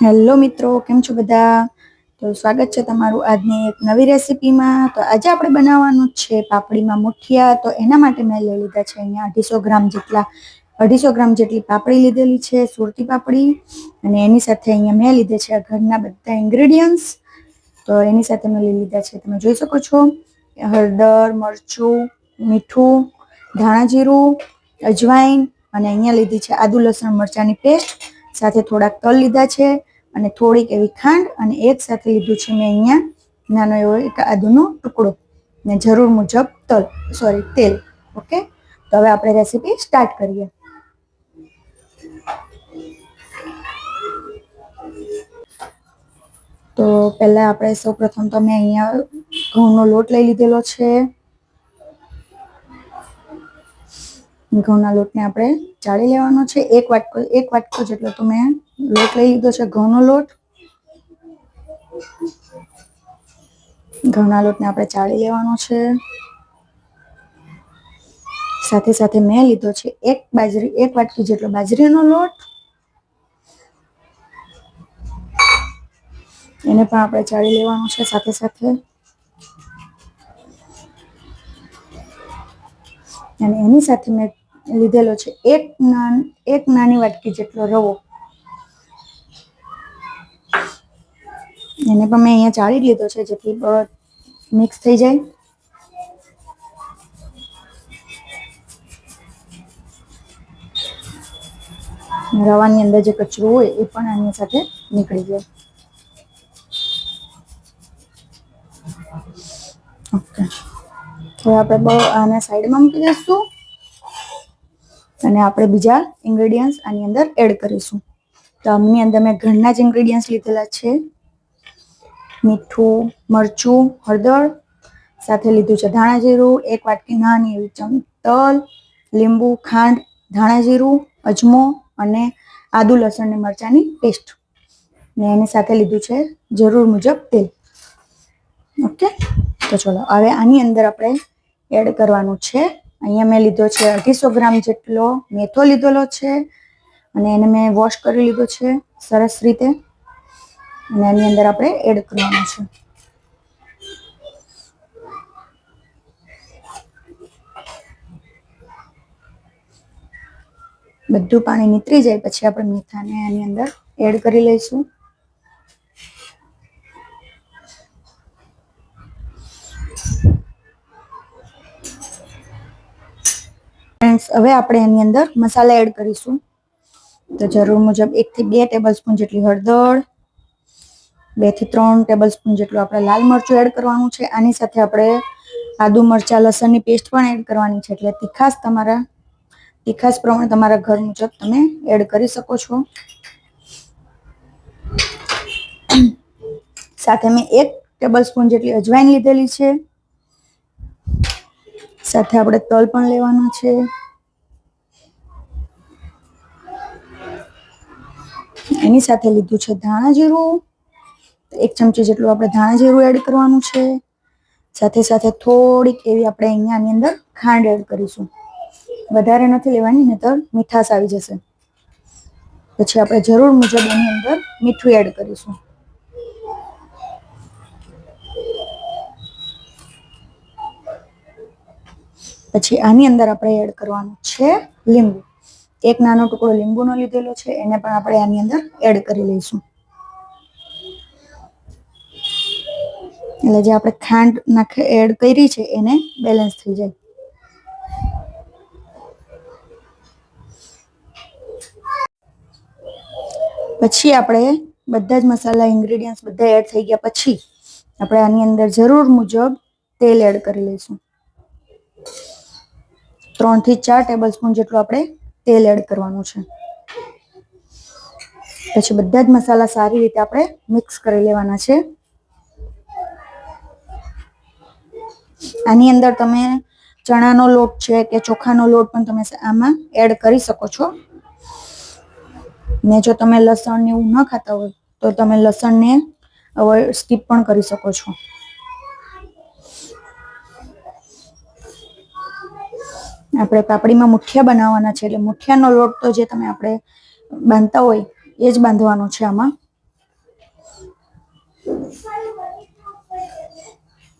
Hello મિત્રો, કેમ છો બધા? તો સ્વાગત છે તમારું આજની એક નવી રેસીપીમાં. તો આજે આપણે બનાવવાનું છે પાપડીમાં મુઠિયા. તો એના માટે મેં લઈ લીધા છે અહીંયા અઢીસો ગ્રામ જેટલા, અઢીસો ગ્રામ જેટલી પાપડી લીધેલી છે, સુરતી પાપડી. અને એની સાથે અહીંયા મેં લીધે છે ઘરના બધા ઇન્ગ્રેડિયન્ટ્સ તો એની સાથે મેં લઈ લીધા છે, તમે જોઈ શકો છો. હળદર, મરચું મીઠું, ધાણા જીરું, અજવાઈન અને અહીંયા લીધી છે આદુ લસણ મરચાંની પેસ્ટ સાથે થોડાક તલ લીધા છે અને થોડીક એવી ખાંડ અને એક સાથે લીધું છે મેં અહીંયા નાનો એવો એક આદુનો ટુકડો. ને જરૂર મુજબ તલ સોરી તેલ. ઓકે તો હવે આપણે રેસીપી સ્ટાર્ટ કરીએ. તો પહેલા આપણે સૌ પ્રથમ મેં અહીંયા ઘઉંનો લોટ લઈ લીધેલો છે. ઘઉંના લોટને આપણે ચાળી લેવાનો છે. એક વાટકો એક વાટકો જેટલો તો મેં લોટ લઈ લીધો છે, ઘઉંનો લોટ. ઘઉંના લોટને આપણે ચાળી લેવાનો છે. સાથે સાથે મેં લીધો છે એક બાજરી એક વાટકી જેટલો બાજરીનો લોટ. એને પણ આપણે ચાળી લેવાનો છે સાથે સાથે. અને એની સાથે મેં લીધેલો છે. એક નાન, એક નાની વાટકી જેટલો રવો. એને પણ મેં અહીંયા ચાળી લીધો છે, જેથી મિક્સ થઈ જાય. રવાની અંદર જે કચરો હોય એ પણ આની સાથે નીકળી જાય. ઓકે. હવે આપણે આને સાઈડમાં મૂકી દઈશું. અને આપણે બીજા ઇન્ગ્રેડિયન્ટ્સ આની અંદર એડ કરીશું. તો આમની અંદર મેં ઘરના જ ઇન્ગ્રેડિયન્ટ્સ લીધેલા છે. મીઠું, મરચું, હળદર, સાથે લીધું છે ધાણા જીરું, એક વાટકી નાની એવી ચમ તલ લીંબુ, ખાંડ, ધાણા જીરું, અજમો અને આદુ, લસણ ને મરચાંની પેસ્ટ ને એની સાથે લીધું છે જરૂર મુજબ તેલ. ઓકે તો ચલો, હવે આની અંદર આપણે એડ કરવાનું છે અહીંયા મેં લીધો છે અઢીસો ગ્રામ જેટલો મેથો લીધેલો છે. અને એને મેં વોશ કરી લીધો છે સરસ રીતે. અને એની અંદર આપણે એડ કરવાનું છે. બધું પાણી નીતરી જાય, પછી આપણે મીઠાને એની અંદર એડ કરી લઈશું. ફ્રેન્ડ્સ હવે આપણે એની અંદર મસાલા એડ કરીશું. તો જરૂર મુજબ એકથી બે ટેબલ સ્પૂન જેટલી હળદર, બેથી ત્રણ ટેબલ સ્પૂન જેટલું આપણે લાલ મરચું એડ કરવાનું છે. આની સાથે આપણે આદુ મરચા, લસણની પેસ્ટ પણ એડ કરવાની છે. એટલે તીખાસ તમારા તીખાસ પ્રમાણે તમારા ઘર મુજબ તમે એડ કરી શકો છો. સાથે મેં એક ટેબલ સ્પૂન જેટલી અજવાઈન લીધેલી છે. સાથે આપણે તલ પણ લેવાના છે. એની સાથે લીધું છે ધાણા જીરું. એક ચમચી જેટલું આપણે ધાણા જીરું એડ કરવાનું છે. સાથે સાથે થોડીક એવી આપણે અહીંયા આની અંદર ખાંડ એડ કરીશું. વધારે નથી લેવાની, નહીતર મીઠાશ આવી જશે. પછી આપણે જરૂર મુજબ એની અંદર મીઠું એડ કરીશું. પછી આની અંદર આપણે એડ કરવાનું છે લીંબુ. એક નાનો ટુકડો લીંબુનો લીધેલો છે, એને પણ આપણે આની અંદર એડ કરી લઈશું. એટલે જે આપણે ખાંડ નાખે એડ કરી છે, એને બેલેન્સ થઈ જાય. પછી આપણે બધા જ મસાલા ઇન્ગ્રેડિયન્ટ્સ બધા એડ થઈ ગયા પછી આપણે આની અંદર જરૂર મુજબ તેલ એડ કરી લઈશું. ત્રણથી ચાર ટેબલ સ્પૂન જેટલું આપણે તેલ એડ કરવાનું છે. પછી બધા જ મસાલા સારી રીતે આપણે મિક્સ કરી લેવાના છે. આની અંદર તમે ચણાનો લોટ છે કે ચોખાનો લોટ પણ તમે આમાં એડ કરી શકો છો. ને જો તમે લસણ ને એવું ન ખાતા હોય તો તમે લસણને સ્કીપ પણ કરી શકો છો. આપણે પાપડીમાં મુઠિયા બનાવવાના છે એટલે મુઠિયાનો લોટ તો જે તમે આપણે બાંધતા હોય એ જ બાંધવાનો છે આમાં.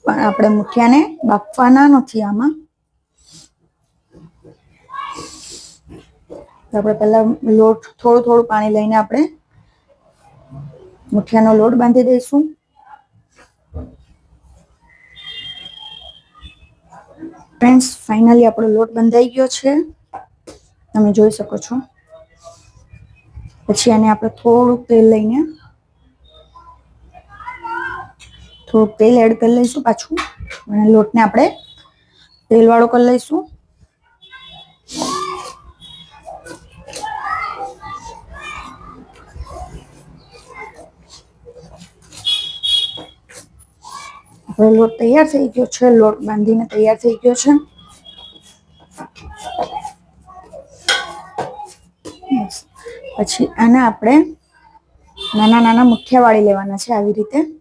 પણ આપણે મુઠિયાને બાફવાના નથી આમાં. આપણે પહેલા લોટ થોડું થોડું પાણી લઈને આપણે મુઠિયાનો લોટ બાંધી દઈશું. ફ્રેન્ડ્સ ફાઇનલી આપણો લોટ બંધાઈ ગયો છે. તમે જોઈ શકો છો. પછી આને આપણે થોડુંક તેલ લઈને, થોડુંક તેલ એડ કરી લઈશું પાછું. અને લોટને આપણે તેલવાળો કરી લઈશું. હવે લોટ તૈયાર થઈ ગયો છે. લોટ બાંધીને તૈયાર થઈ ગયો છે. પછી આને આપણે નાના નાના મુઠિયા વાળી લેવાના છે આવી રીતે.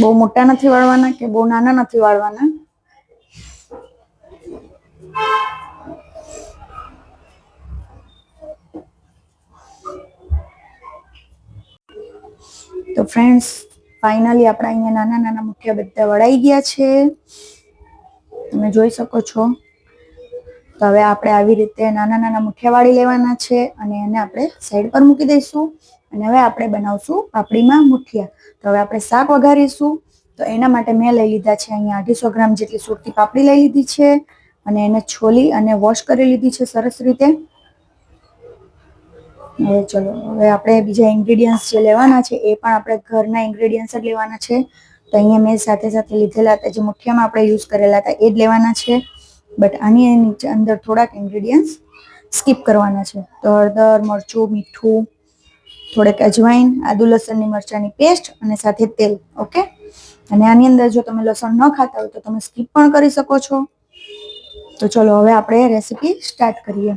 બહુ મોટા નથી વાળવાના કે બહુ નાના નથી વાળવાના? તો ફ્રેન્ડ્સ ફાઇનલી આપણા અહીંયા નાના નાના મુઠિયા બધા વળાઈ ગયા છે. તમે જોઈ શકો છો. તો હવે આપણે આવી રીતે નાના નાના મુઠિયા વાળી લેવાના છે અને એને આપણે સાઈડ પર મૂકી દઈશું. અને હવે આપણે બનાવશું પાપડીમાં મુઠિયા. તો હવે આપણે શાક વઘારીશું. તો એના માટે મેં લઈ લીધા છે અહીંયા અઢીસો ગ્રામ જેટલી સુરતી પાપડી લઈ લીધી છે. અને એને છોલી અને વોશ કરી લીધી છે સરસ રીતે. હવે ચલો, હવે આપણે બીજા ઇન્ગ્રીડિયન્ટ્સ જે લેવાના છે એ પણ આપણે ઘરના ઇન્ગ્રેડિયન્ટ્સ જ લેવાના છે. તો અહીંયા મેં સાથે સાથે લીધેલા હતા, જે મુઠિયામાં આપણે યુઝ કરેલા હતા, એ જ લેવાના છે. બટ આની નીચે અંદર થોડાક ઇન્ગ્રેડિયન્ટ્સ સ્કીપ કરવાના છે. તો હળદર, મરચું, મીઠું થોડેક અજવાઈન, આદુ, લસણની મરચાંની પેસ્ટ અને સાથે તેલ ઓકે અને આની અંદર જો તમે લસણ ન ખાતા હોય તો તમે સ્કીપ પણ કરી શકો છો. તો ચલો હવે આપણે રેસીપી સ્ટાર્ટ કરીએ.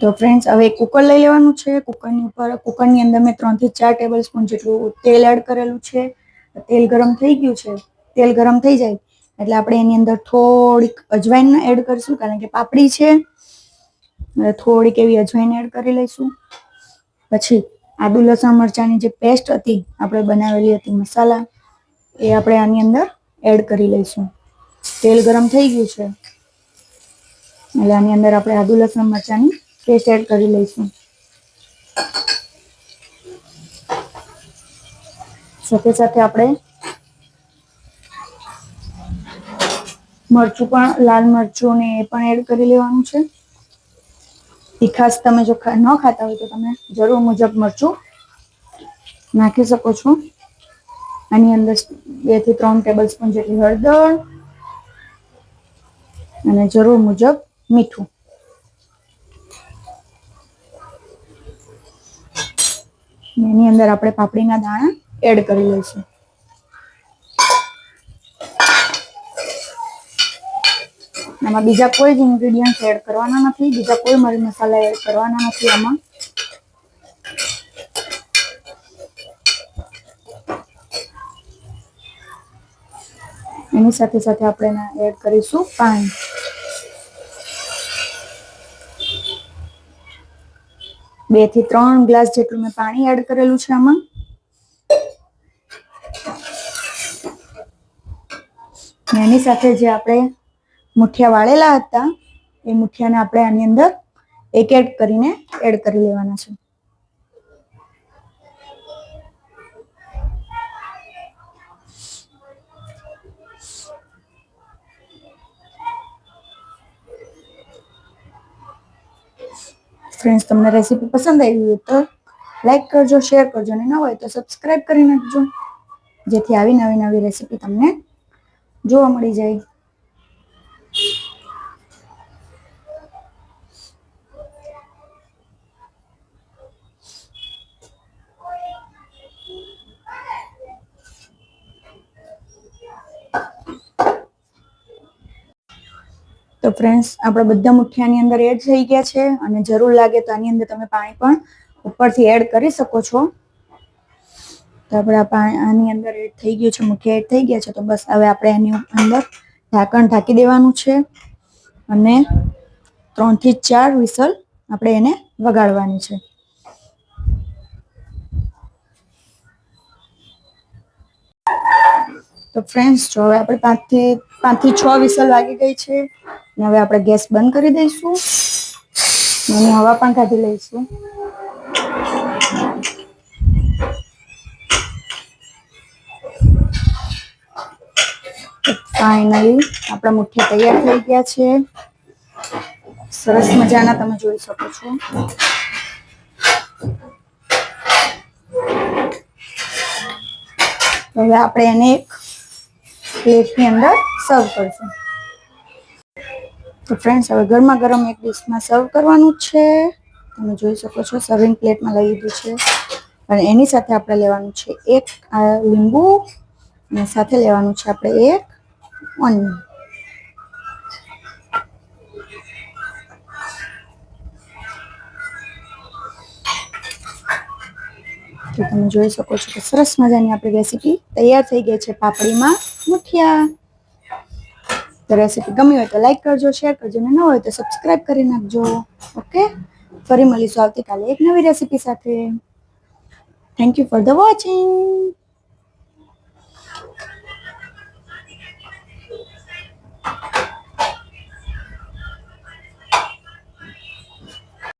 તો ફ્રેન્ડ્સ હવે કુકર લઈ લેવાનું છે. કુકરની ઉપર કુકરની અંદર મેં ત્રણથી ચાર ટેબલ સ્પૂન જેટલું તેલ એડ કરેલું છે. તેલ ગરમ થઈ ગયું છે. તેલ ગરમ થઈ જાય એટલે આપણે એની અંદર થોડીક અજવાઈન એડ કરીશું, કારણ કે પાપડી છે. થોડીક એવી અજવાઈન એડ કરી લઈશું. પછી આદુ લસણ મરચાંની જે પેસ્ટ હતી, આપણે બનાવેલી હતી મસાલા, એ આપણે આની અંદર એડ કરી લઈશું. તેલ ગરમ થઈ ગયું છે. એટલે આની અંદર આપણે આદુ લસણ મરચાંની પેસ્ટ એડ કરી લઈશું. સાથે સાથે આપણે મરચું પણ, લાલ મરચું ને એ પણ એડ કરી લેવાનું છે. તીખાસ તમે જો ન ખાતા હોય તો તમે જરૂર મુજબ મરચું નાખી શકો છો. આની અંદર બેથી ત્રણ ટેબલ સ્પૂન જેટલી હળદર અને જરૂર મુજબ મીઠું. એની અંદર આપણે પાપડીના દાણા એડ કરી લઈશું. આમાં બીજા કોઈ જ ઇન્ગ્રીડિયન્ટ એડ કરવાના નથી, બીજા કોઈ મરી મસાલા એડ કરવાના નથી આમાં. એની સાથે સાથે આપણે એડ કરીશું પાણી. બેથી ત્રણ ગ્લાસ જેટલું મેં પાણી એડ કરેલું છે આમાં. એની સાથે જે આપણે મુઠિયા વાળેલા હતા. એ મુઠિયાને આપણે આની અંદર એક એડ કરીને એડ કરી લેવાના છે. ફ્રેન્ડ્સ તમને રેસીપી પસંદ આવી હોય તો લાઈક કરજો શેર કરજો અને ન હોય તો સબસ્ક્રાઈબ કરી નાખજો. જેથી આવી નવી નવી રેસીપી તમને જોવા મળી જાય. તો ફ્રેન્ડ્સ આપણે બધા મુઠિયાની અંદર એડ થઈ ગયા છે અને જરૂર લાગે તો આની અંદર તમે પાણી પણ ઉપરથી એડ કરી શકો છો. તો આપણે પાણી આની અંદર એડ થઈ ગયું છે, મુઠિયા એડ થઈ ગયા છે, તો બસ હવે આપણે એની અંદર ઢાંકણ ઢાંકી દેવાનું છે અને ત્રણથી ચાર વિસલ આપણે એને વગાડવાની છે. તો ફ્રેન્ડ્સ જો હવે આપણે પાંચથી પાંચથી છ વિસલ વાગી ગઈ છે અને હવે આપણે ગેસ બંધ કરી દઈશું. અને હવા પણ કાઢી લઈશું. ફાઇનલી આપણા મુઠ્ઠી તૈયાર થઈ ગયા છે. સરસ મજાના તમે જોઈ શકો છો. હવે આપણે એને એક પ્લેટની અંદર સર્વ કરશું. તો ફ્રેન્ડ્સ હવે ગરમા ગરમ એક ડિશમાં સર્વ કરવાનું છે. તમે જોઈ શકો છો સર્વિંગ પ્લેટમાં લઈ લીધું છે. અને એની સાથે આપણે લેવાનું છે એક લીંબુ, અને સાથે લેવાનું છે આપણે એક ઓનિયન તો તમે જોઈ શકો છો કે સરસ મજાની આપણી રેસીપી તૈયાર થઈ ગઈ છે પાપડીમાં. મુઠિયા. રેસીપી ગમી હોય તો લાઈક કરજો શેર કરજો ને ન હોય તો સબસ્ક્રાઈબ કરી નાખજો. ઓકે ફરી મળીશું આવતીકાલે એક નવી રેસીપી સાથે. Thank you for the watching